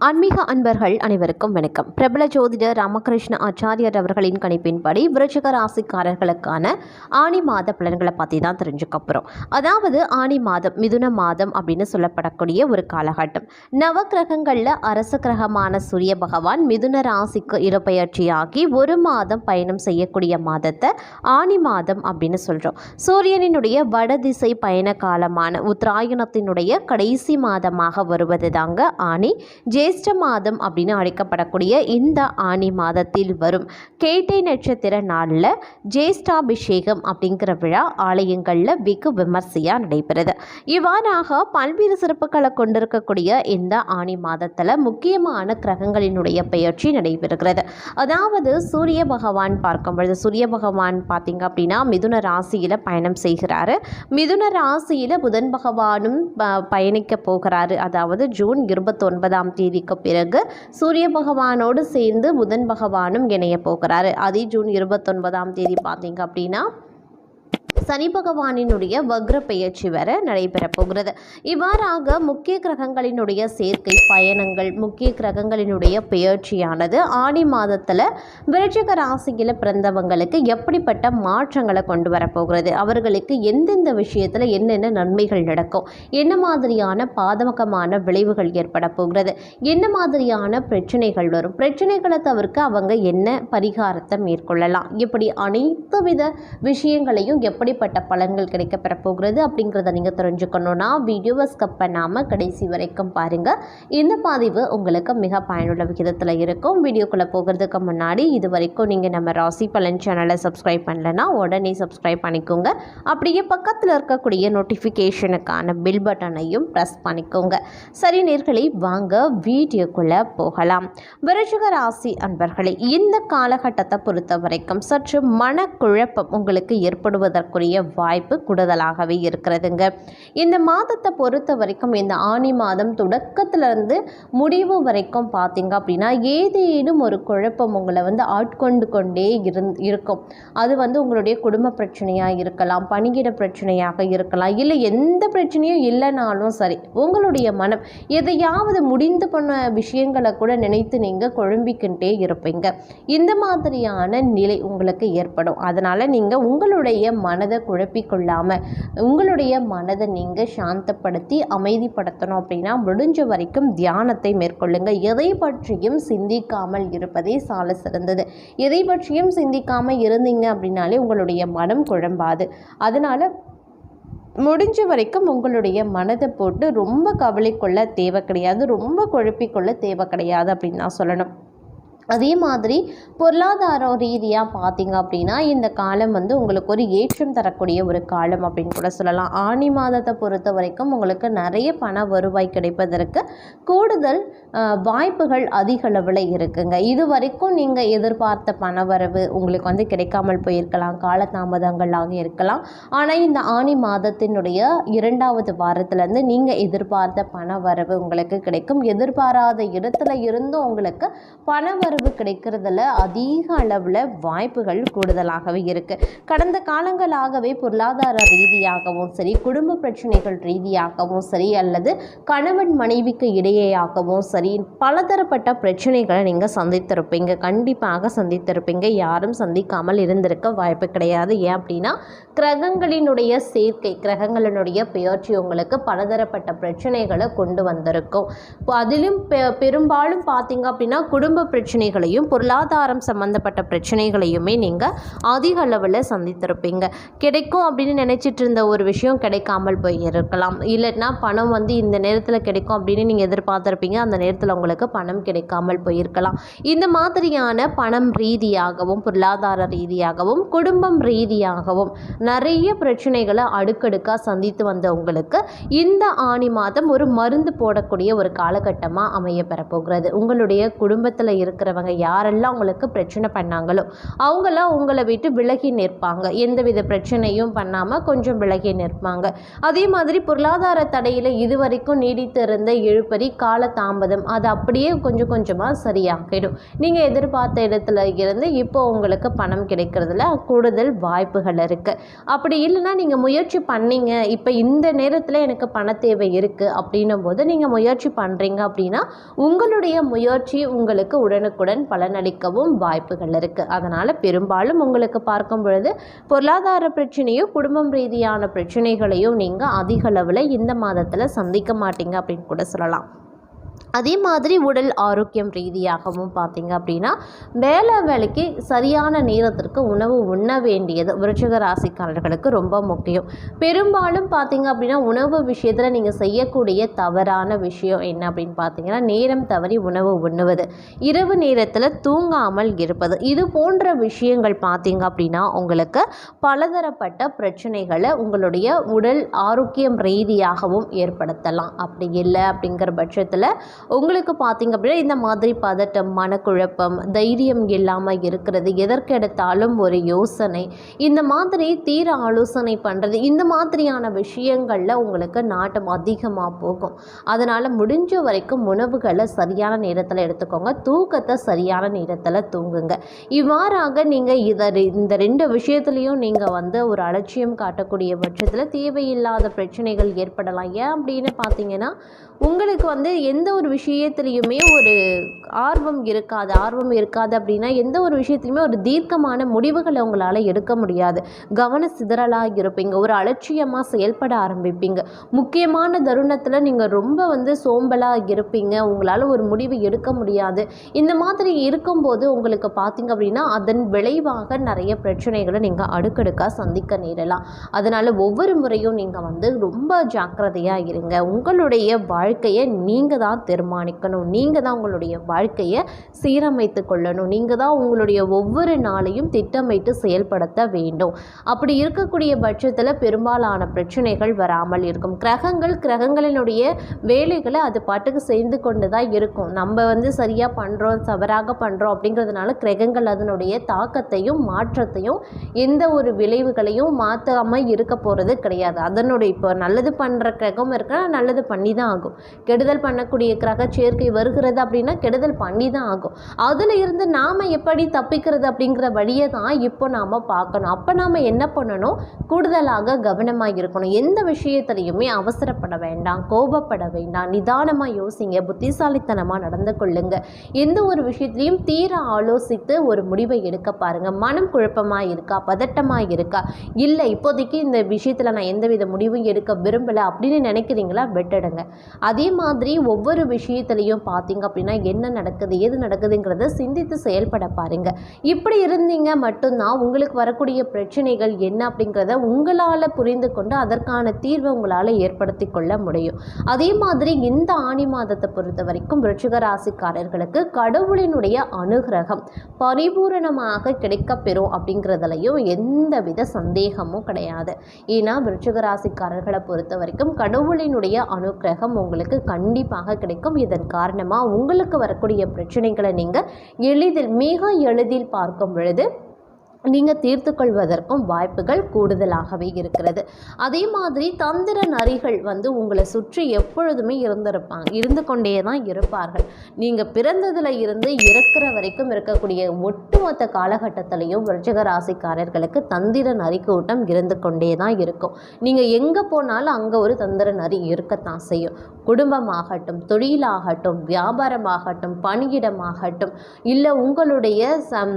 ஆன்மீக அன்பர்கள் அனைவருக்கும் வணக்கம். பிரபல ஜோதிடர் ராமகிருஷ்ண ஆச்சாரியர் அவர்களின் கணிப்பின்படி விருச்சிக ராசிக்காரர்களுக்கான ஆணி மாத பலன்களை பற்றி தான் தெரிஞ்சுக்க போகிறோம் அதாவது ஆணி மாதம் மிதுன மாதம் அப்படின்னு சொல்லப்படக்கூடிய ஒரு காலகட்டம். நவக்கிரகங்களில் அரச கிரகமான சூரிய பகவான் மிதுன ராசிக்கு இடப்பெயர்ச்சியாகி ஒரு மாதம் பயணம் செய்யக்கூடிய மாதத்தை ஆணி மாதம் அப்படின்னு சொல்கிறோம் சூரியனினுடைய வடதிசை பயண காலமான உத்ராயணத்தினுடைய கடைசி மாதமாக வருவது தாங்க ஆணி ஜேஷ்ட மாதம் அப்படின்னு அழைக்கப்படக்கூடிய இந்த ஆணி மாதத்தில் வரும் கேட்டை நட்சத்திர நாளில் ஜேஷ்டாபிஷேகம் அப்படிங்கிற விழா ஆலயங்களில் வெகு விமர்சையாக நடைபெறுது. இவ்வாறாக பல்வேறு சிறப்புகளை கொண்டிருக்கக்கூடிய இந்த ஆணி மாதத்தில் முக்கியமான கிரகங்களினுடைய பெயர்ச்சி நடைபெறுகிறது. அதாவது சூரிய பகவான் பார்க்கும் பொழுது சூரிய பகவான் பார்த்தீங்க அப்படின்னா மிதுன ராசியில் பயணம் செய்கிறாரு. மிதுன ராசியில் புதன் பகவானும் ப- பயணிக்க போகிறாரு. அதாவது ஜூன் இருபத்தொன்பதாம் தேதி தேதிக்கு பிறகு சூரிய பகவானோடு சேர்ந்து புதன் பகவானும் இணைய போகிறாரு. அதே ஜூன் இருபத்தொன்பதாம் தேதி பார்த்தீங்க அப்படின்னா சனி பகவானினுடைய வக்ர பெயர்ச்சி வர நடைபெறப் போகிறது. இவ்வாறாக முக்கிய கிரகங்களினுடைய சேர்க்கை பயணங்கள் முக்கிய கிரகங்களினுடைய பெயர்ச்சியானது ஆடி மாதத்தில் விருச்சிக ராசியில் பிறந்தவங்களுக்கு எப்படிப்பட்ட மாற்றங்களை கொண்டு வரப்போகிறது அவர்களுக்கு எந்தெந்த விஷயத்தில் என்னென்ன நன்மைகள் நடக்கும்? என்ன மாதிரியான பாதகமான விளைவுகள் ஏற்பட போகிறது? என்ன மாதிரியான பிரச்சனைகள் வரும்? பிரச்சனைகளை தவிர்க்க அவங்க என்ன பரிகாரத்தை மேற்கொள்ளலாம்? இப்படி அனைத்து வித விஷயங்களையும் எப்படி எப்படிப்பட்ட பலன்கள் கிடைக்கப்பெற போகிறது அப்படிங்கிறத நீங்கள் தெரிஞ்சுக்கணுன்னா வீடியோவை ஸ்கப் பண்ணாமல் கடைசி வரைக்கும் பாருங்கள் இந்த பதிவு உங்களுக்கு மிக பயனுள்ள விகிதத்தில் இருக்கும். வீடியோக்குள்ளே போகிறதுக்கு முன்னாடி இது வரைக்கும் நீங்கள் நம்ம ராசி பலன் சேனலை சப்ஸ்கிரைப் பண்ணலைன்னா உடனே சப்ஸ்கிரைப் பண்ணிக்கோங்க. அப்படியே பக்கத்தில் இருக்கக்கூடிய நோட்டிஃபிகேஷனுக்கான பில் பட்டனையும் ப்ரெஸ் பண்ணிக்கோங்க. சரி நேர்களை வாங்க வீடியோக்குள்ளே போகலாம். விருச்சிக ராசி அன்பர்களே இந்த காலகட்டத்தை பொறுத்த வரைக்கும் சற்று மனக்குழப்பம் உங்களுக்கு ஏற்படுவதற்குரிய வாய்ப்பு கூடுதலாகவே இருக்கிறதுங்க. இந்த மாதத்தை பொறுத்த வரைக்கும் இந்த ஆணி மாதம் தொடக்கத்திலிருந்து முடிவு வரைக்கும் பார்த்தீங்க அப்படின்னா ஏதேனும் ஒரு குழப்பம் உங்களை வந்து ஆட்கொண்டு கொண்டே இருந் இருக்கும். அது வந்து உங்களுடைய குடும்ப பிரச்சனையாக இருக்கலாம் பணியிட பிரச்சனையாக இருக்கலாம் இல்லை எந்த பிரச்சனையும் இல்லைனாலும் சரி உங்களுடைய மனம் எதையாவது முடிந்து பண்ண விஷயங்களை கூட நினைத்து நீங்கள் குழம்பிக்கிட்டே இருப்பீங்க. இந்த மாதிரியான நிலை உங்களுக்கு ஏற்படும். அதனால் நீங்கள் உங்களுடைய மனதை குழப்பிக்கொள்ளாமல் உங்களுடைய மனதை நீங்கள் சாந்தப்படுத்தி அமைதிப்படுத்தணும் அப்படின்னா முடிஞ்ச வரைக்கும் தியானத்தை மேற்கொள்ளுங்க. எதை பற்றியும் சிந்திக்காமல் இருப்பதே சால சிறந்தது. எதை பற்றியும் சிந்திக்காமல் இருந்தீங்க அப்படின்னாலே உங்களுடைய மனம் குழம்பாது. அதனால் முடிஞ்ச வரைக்கும் உங்களுடைய மனதை போட்டு ரொம்ப கவலை கொள்ள தேவை கிடையாது. ரொம்ப குழப்பிக்கொள்ள தேவை கிடையாது அப்படின்னு நான் சொல்லணும். அதே மாதிரி பொருளாதாரம் ரீதியாக பார்த்தீங்க அப்படின்னா இந்த காலம் வந்து உங்களுக்கு ஒரு ஏற்றம் தரக்கூடிய ஒரு காலம் அப்படின்னு கூட சொல்லலாம். ஆணி மாதத்தை பொறுத்த வரைக்கும் உங்களுக்கு நிறைய பண வருவாய் கிடைப்பதற்கு கூடுதல் வாய்ப்புகள் அதிக அளவில் இருக்குங்க. இது வரைக்கும் நீங்கள் எதிர்பார்த்த பண வரவு உங்களுக்கு வந்து கிடைக்காமல் போயிருக்கலாம். காலதாமதங்களாக இருக்கலாம். ஆனால் இந்த ஆணி மாதத்தினுடைய இரண்டாவது வாரத்திலேருந்து நீங்கள் எதிர்பார்த்த பண வரவு உங்களுக்கு கிடைக்கும். எதிர்பாராத இடத்துல இருந்தும் உங்களுக்கு பண வரவு கிடைக்கிறதுல அதிக அளவில் வாய்ப்புகள் கூடுதலாகவே இருக்குது கடந்த காலங்களாகவே பொருளாதார ரீதியாகவும் சரி குடும்ப பிரச்சனைகள் ரீதியாகவும் சரி அல்லது கணவன் மனைவிக்கு இடையேயாகவும் சரி பலதரப்பட்ட பிரச்சனைகளை நீங்கள் சந்தித்திருப்பீங்க. கண்டிப்பாக சந்தித்திருப்பீங்க. யாரும் சந்திக்காமல் இருந்திருக்க வாய்ப்பு கிடையாது. ஏன் அப்படின்னா கிரகங்களினுடைய சேர்க்கை கிரகங்களினுடைய பெயர்ச்சி உங்களுக்கு பலதரப்பட்ட பிரச்சனைகளை கொண்டு வந்திருக்கும். அதிலும் பெ- பெரும்பாலும் பார்த்தீங்க அப்படின்னா குடும்ப பிரச்சனை பிரச்சனைகளையும் பொருளாதாரம் சம்மந்தப்பட்ட பிரச்சனைகளையுமே நீங்கள் அதிக அளவில் சந்தித்திருப்பீங்க. கிடைக்கும் அப்படின்னு நினச்சிட்டு இருந்த ஒரு விஷயம் கிடைக்காமல் போயிருக்கலாம் இல்லைன்னா பணம் வந்து இந்த நேரத்தில் கிடைக்கும் அப்படின்னு நீங்கள் எதிர்பார்த்துருப்பீங்க. அந்த நேரத்தில் உங்களுக்கு பணம் கிடைக்காமல் போயிருக்கலாம். இந்த மாதிரியான பணம் ரீதியாகவும் பொருளாதார ரீதியாகவும் குடும்பம் ரீதியாகவும் நிறைய பிரச்சனைகளை அடுக்கடுக்காக சந்தித்து வந்த உங்களுக்கு இந்த ஆணி மாதம் ஒரு மருந்து போடக்கூடிய ஒரு காலகட்டமாக அமைய பெறப்போகிறது. உங்களுடைய குடும்பத்தில் இருக்கிற இருக்கிறவங்க யாரெல்லாம் உங்களுக்கு பிரச்சனை பண்ணாங்களோ அவங்களாம் உங்களை விட்டு விலகி நிற்பாங்க. எந்தவித பிரச்சனையும் பண்ணாமல் கொஞ்சம் விலகி நிற்பாங்க. அதே மாதிரி பொருளாதார தடையில் இதுவரைக்கும் நீடித்திருந்த இழுபறி கால தாமதம் அது அப்படியே கொஞ்சம் கொஞ்சமாக சரியாகிடும். நீங்கள் எதிர்பார்த்த இடத்துல இருந்து இப்போ உங்களுக்கு பணம் கிடைக்கிறதுல கூடுதல் வாய்ப்புகள் இருக்குது அப்படி இல்லைன்னா நீங்கள் முயற்சி பண்ணீங்க இப்போ இந்த நேரத்தில் எனக்கு பண தேவை இருக்குது அப்படின்னும் போது நீங்கள் முயற்சி பண்ணுறீங்க அப்படின்னா உங்களுடைய முயற்சி உங்களுக்கு உடனுக்குடன் பலனளிக்கவும் வாய்ப்புகள் இருக்குது அதனால் பெரும்பாலும் உங்களுக்கு பார்க்கும் பொழுது பொருளாதார பிரச்சனையும் குடும்பம் ரீதியான பிரச்சனைகளையும் நீங்கள் அதிக அளவில் இந்த மாதத்தில் சந்திக்க மாட்டீங்க அப்படின்னு கூட சொல்லலாம். அதே மாதிரி உடல் ஆரோக்கியம் ரீதியாகவும் பார்த்தீங்க அப்படின்னா வேலை வேலைக்கு சரியான நேரத்திற்கு உணவு உண்ண வேண்டியது விருச்சிக ராசிக்காரர்களுக்கு ரொம்ப முக்கியம். பெரும்பாலும் பார்த்தீங்க அப்படின்னா உணவு விஷயத்தில் நீங்கள் செய்யக்கூடிய தவறான விஷயம் என்ன அப்படின்னு பார்த்தீங்கன்னா நேரம் தவறி உணவு உண்ணுவது. இரவு நேரத்தில் தூங்காமல் இருப்பது. இது போன்ற விஷயங்கள் பார்த்தீங்க அப்படின்னா உங்களுக்கு பலதரப்பட்ட பிரச்சனைகளை உங்களுடைய உடல் ஆரோக்கியம் ரீதியாகவும் ஏற்படுத்தலாம். அப்படி இல்லை அப்படிங்கிற பட்சத்தில் உங்களுக்கு பார்த்தீங்க அப்படின்னா இந்த மாதிரி பதட்டம் மனக்குழப்பம் தைரியம் இல்லாமல் இருக்கிறது எதற்கெடுத்தாலும் ஒரு யோசனை. இந்த மாதிரி தீர ஆலோசனை பண்ணுறது இந்த மாதிரியான விஷயங்களில் உங்களுக்கு நாட்டம் அதிகமாக போகும். அதனால் முடிஞ்ச வரைக்கும் உணவுகளை சரியான நேரத்தில் எடுத்துக்கோங்க. தூக்கத்தை சரியான நேரத்தில் தூங்குங்க. இவ்வாறாக நீங்கள் இதை இந்த ரெண்டு விஷயத்துலையும் நீங்கள் வந்து ஒரு அலட்சியம் காட்டக்கூடிய பட்சத்தில் தேவையில்லாத பிரச்சனைகள் ஏற்படலாம். ஏன் அப்படின்னு பார்த்தீங்கன்னா உங்களுக்கு வந்து எந்த ஒரு விஷயத்துலையுமே ஒரு ஆர்வம் இருக்காது ஆர்வம் இருக்காது அப்படின்னா எந்த ஒரு விஷயத்துலையுமே ஒரு தீர்க்கமான முடிவுகளை உங்களால் எடுக்க முடியாது. கவன சிதறலாக இருப்பீங்க ஒரு அலட்சியமாக செயல்பட ஆரம்பிப்பீங்க. முக்கியமான தருணத்தில் நீங்கள் ரொம்ப வந்து சோம்பலாக இருப்பீங்க உங்களால் ஒரு முடிவு எடுக்க முடியாது. இந்த மாதிரி இருக்கும்போது உங்களுக்கு பார்த்தீங்க அப்படின்னா அதன் விளைவாக நிறைய பிரச்சனைகளை நீங்கள் அடுக்கடுக்காக சந்திக்க நேரலாம். அதனால் ஒவ்வொரு முறையும் நீங்கள் வந்து ரொம்ப ஜாக்கிரதையாக இருங்க. உங்களுடைய வாழ்க்கையை நீங்கள் தான் தீர்மானிக்கணும். நீங்கள் தான் உங்களுடைய வாழ்க்கையை சீரமைத்து கொள்ளணும். நீங்கள் தான் உங்களுடைய ஒவ்வொரு நாளையும் திட்டமிட்டு செயல்படுத்த வேண்டும். அப்படி இருக்கக்கூடிய பட்சத்தில் பெரும்பாலான பிரச்சனைகள் வராமல் இருக்கும். கிரகங்கள் கிரகங்களினுடைய வேலைகளை அது பாட்டுக்கு செய்து கொண்டு தான் இருக்கும். நம்ம வந்து சரியாக பண்ணுறோம் தவறாக பண்ணுறோம் அப்படிங்கிறதுனால கிரகங்கள் அதனுடைய தாக்கத்தையும் மாற்றத்தையும் எந்த ஒரு விளைவுகளையும் மாற்றாமல் இருக்க போகிறது கிடையாது. அதனுடைய இப்போ நல்லது பண்ணுற கிரகம் இருக்கா நல்லது பண்ணி தான் ஆகும். கெடுதல் பண்ணக்கூடிய கிரக சேர்க்கை வருகிறது அப்படின்னா கெடுதல் பண்ணி தான் ஆகும். அதில் இருந்து நாம் எப்படி தப்பிக்கிறது அப்படிங்கிற வழியை தான் இப்போ நாம் பார்க்கணும். அப்போ நாம் என்ன பண்ணணும்? கூடுதலாக கவனமாக இருக்கணும். எந்த விஷயத்துலையுமே அவசரப்பட வேண்டாம் கோபப்பட வேண்டாம். நிதானமாக யோசிங்க புத்திசாலித்தனமாக நடந்து கொள்ளுங்க. எந்த ஒரு விஷயத்துலையும் தீர ஆலோசித்து ஒரு முடிவை எடுக்க பாருங்க. மனம் குழப்பமாக இருக்கா? பதட்டமாக இருக்கா? இல்லை இப்போதைக்கு இந்த விஷயத்தில் நான் எந்தவித முடிவும் எடுக்க விரும்பலை அப்படின்னு நினைக்கிறீங்களா? விட்டுடுங்க. அதே மாதிரி ஒவ்வொரு விஷயத்துலையும் பார்த்தீங்க அப்படின்னா என்ன நடக்குது ஏது நடக்குதுங்கிறத சிந்தித்து செயல்பட பாருங்க. இப்படி இருந்தீங்க மட்டும்தான் உங்களுக்கு வரக்கூடிய பிரச்சனைகள் என்ன அப்படிங்கிறத உங்களால் புரிந்து கொண்டு அதற்கான தீர்வை உங்களால் ஏற்படுத்தி கொள்ள முடியும். அதே மாதிரி இந்த ஆணி மாதத்தை பொறுத்த வரைக்கும் விருச்சிக ராசிக்காரர்களுக்கு கடவுளினுடைய அனுகிரகம் பரிபூரணமாக கிடைக்கப்பெறும் அப்படிங்கிறதுலையும் எந்தவித சந்தேகமும் கிடையாது. ஏன்னா விருச்சிக ராசிக்காரர்களை பொறுத்த வரைக்கும் கடவுளினுடைய அனுகிரகம் உங்களுக்கு கண்டிப்பாக கிடைக்கும். இதன் காரணமாக உங்களுக்கு வரக்கூடிய பிரச்சனைகளை நீங்கள் எளிதில் மிக எளிதில் பார்க்கும் பொழுது நீங்கள் தீர்த்து கொள்வதற்கும் வாய்ப்புகள் கூடுதலாகவே இருக்கிறது. அதே மாதிரி தந்திர நரிகள் வந்து உங்களை சுற்றி எப்பொழுதுமே இருந்திருப்பாங்க இருந்து கொண்டே தான் இருப்பார்கள். நீங்கள் பிறந்ததில் இருந்து இறக்குற வரைக்கும் இருக்கக்கூடிய ஒட்டுமொத்த காலகட்டத்திலையும் விருச்சிக ராசிக்காரர்களுக்கு தந்திர நரி கூட்டம் இருந்து கொண்டே தான் இருக்கும். நீங்கள் எங்கே போனாலும் அங்கே ஒரு தந்திர நரி இருக்கத்தான் செய்யும். குடும்பமாகட்டும் தொழிலாகட்டும் வியாபாரமாகட்டும் பணியிடமாகட்டும் இல்லை உங்களுடைய சம்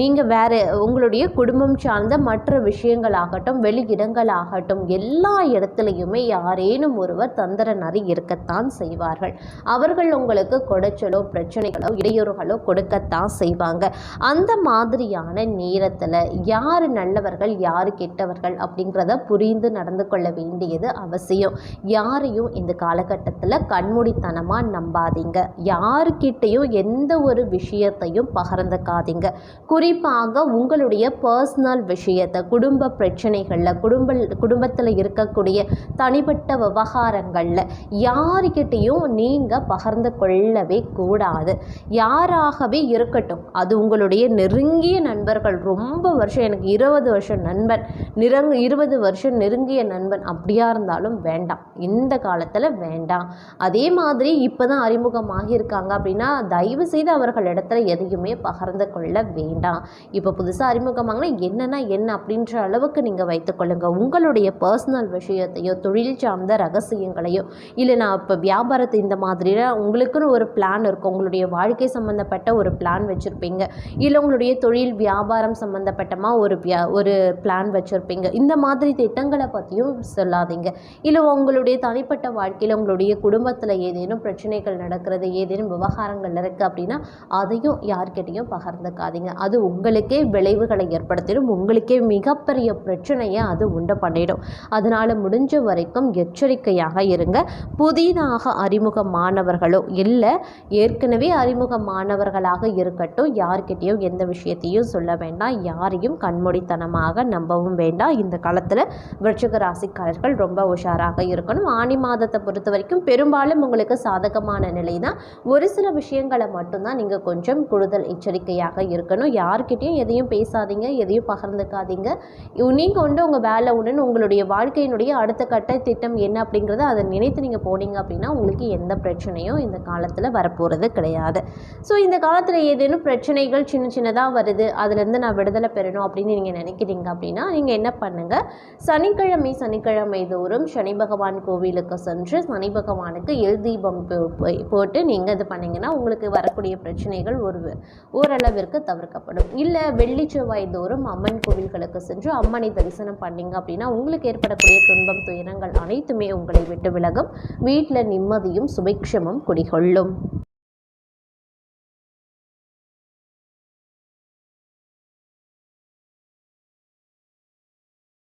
நீங்கள் வேறு உங்களுடைய குடும்பம் சார்ந்த மற்ற விஷயங்களாகட்டும் வெளியிடங்களாகட்டும் எல்லா இடத்துலையுமே யாரேனும் ஒருவர் தந்திர நரி இருக்கத்தான் செய்வார்கள். அவர்கள் உங்களுக்கு கொடைச்சலோ பிரச்சனைகளோ இடையூறுகளோ கொடுக்கத்தான் செய்வாங்க. அந்த மாதிரியான நேரத்தில் யார் நல்லவர்கள் யார் கெட்டவர்கள் அப்படிங்கிறத புரிந்து நடந்து கொள்ள வேண்டியது அவசியம். யாரையும் இந்த காலகட்டத்தில் கண்மூடித்தனமாக நம்பாதீங்க. யாருக்கிட்டையும் எந்த ஒரு விஷயத்தையும் பகிர்ந்துக்காதீங்க. குறிப்பாக உங்களுடைய உங்களுடைய பர்சனல் விஷயத்தை குடும்ப பிரச்சனைகளில் குடும்ப குடும்பத்தில் இருக்கக்கூடிய தனிப்பட்ட விவகாரங்களில் யாருக்கிட்டேயும் நீங்கள் பகிர்ந்து கொள்ளவே கூடாது. யாராகவே இருக்கட்டும் அது உங்களுடைய நெருங்கிய நண்பர்கள் ரொம்ப வருஷம் எனக்கு இருபது வருஷம் நண்பன் நிறங்கு இருபது வருஷம் நெருங்கிய நண்பன் அப்படியா இருந்தாலும் வேண்டாம். இந்த காலத்தில் வேண்டாம். அதே மாதிரி இப்போ தான் அறிமுகமாக இருக்காங்க அப்படின்னா தயவு செய்து அவர்கள் இடத்துல எதையுமே பகிர்ந்து கொள்ள வேண்டாம். இப்போ புதுசாக அறிமுகமாகனா என்னன்னா என்ன அப்படின்ற அளவுக்கு நீங்கள் வைத்துக்கொள்ளுங்க உங்களுடைய பர்சனல் விஷயத்தையோ தொழில் சார்ந்த ரகசியங்களையோ இல்லை நான் இப்போ வியாபாரத்தை இந்த மாதிரிலாம் உங்களுக்குன்னு ஒரு பிளான் இருக்கும். உங்களுடைய வாழ்க்கை சம்மந்தப்பட்ட ஒரு பிளான் வச்சுருப்பீங்க. இல்லை உங்களுடைய தொழில் வியாபாரம் சம்மந்தப்பட்டமா ஒரு வியா ஒரு பிளான் வச்சுருப்பீங்க. இந்த மாதிரி திட்டங்களை பற்றியும் சொல்லாதீங்க. இல்லை உங்களுடைய தனிப்பட்ட வாழ்க்கையில் உங்களுடைய குடும்பத்தில் ஏதேனும் பிரச்சனைகள் நடக்கிறது ஏதேனும் விவகாரங்கள் இருக்குது அப்படின்னா அதையும் யார்கிட்டையும் பகிர்ந்துக்காதீங்க. அது உங்களுக்கே விளைவு விளைவுகளை ஏற்படுத்திடும். உங்களுக்கே மிகப்பெரிய பிரச்சனையை அது உண்டு பண்ணிடும். அதனால் முடிஞ்ச வரைக்கும் எச்சரிக்கையாக இருங்க. புதிதாக அறிமுகமானவர்களோ இல்லை ஏற்கனவே அறிமுகமானவர்களாக இருக்கட்டும் யார்கிட்டயும் எந்த விஷயத்தையும் சொல்ல வேண்டாம். யாரையும் கண்மூடித்தனமாக நம்பவும் வேண்டாம். இந்த காலத்தில் விருச்சிக ராசிக்காரர்கள் ரொம்ப உஷாராக இருக்கணும். ஆனி மாதத்தை பொறுத்த வரைக்கும் பெரும்பாலும் உங்களுக்கு சாதகமான நிலை தான் ஒரு சில விஷயங்களை மட்டும்தான் நீங்கள் கொஞ்சம் கூடுதல் எச்சரிக்கையாக இருக்கணும். யார்கிட்டயும் எதையும் பேசாதீங்க எதையும் பகிர்ந்துக்காதீங்க. நீங்கள் வந்து உங்கள் வேலை உண்டுன்னு உங்களுடைய வாழ்க்கையினுடைய அடுத்த கட்ட திட்டம் என்ன அப்படிங்கிறத அதை நினைத்து நீங்கள் போனீங்க அப்படின்னா உங்களுக்கு எந்த பிரச்சனையும் இந்த காலத்தில் வரப்போகிறது கிடையாது. ஸோ இந்த காலத்தில் ஏதேனும் பிரச்சனைகள் சின்ன சின்னதாக வருது அதுலேருந்து நான் விடுதலை பெறணும் அப்படின்னு நீங்கள் நினைக்கிறீங்க அப்படின்னா நீங்கள் என்ன பண்ணுங்கள் சனிக்கிழமை சனிக்கிழமை தோறும் சனி பகவான் கோவிலுக்கு சென்று சனி பகவானுக்கு எல் தீபம் போய் போட்டு நீங்கள் இது பண்ணிங்கன்னா உங்களுக்கு வரக்கூடிய பிரச்சனைகள் ஒரு ஓரளவிற்கு தவிர்க்கப்படும். இல்லை வெள்ளி செவ்வாய் அம்மன் கோவில்களுக்கு சென்று அம்மனை தரிசனம் பண்ணீங்க அப்படின்னா உங்களுக்கு ஏற்படக்கூடிய துன்பம் துயரங்கள் அனைத்துமே உங்களை விட்டு விலகும். வீட்டில் நிம்மதியும் சுபிக்ஷமும் குடிகொள்ளும்.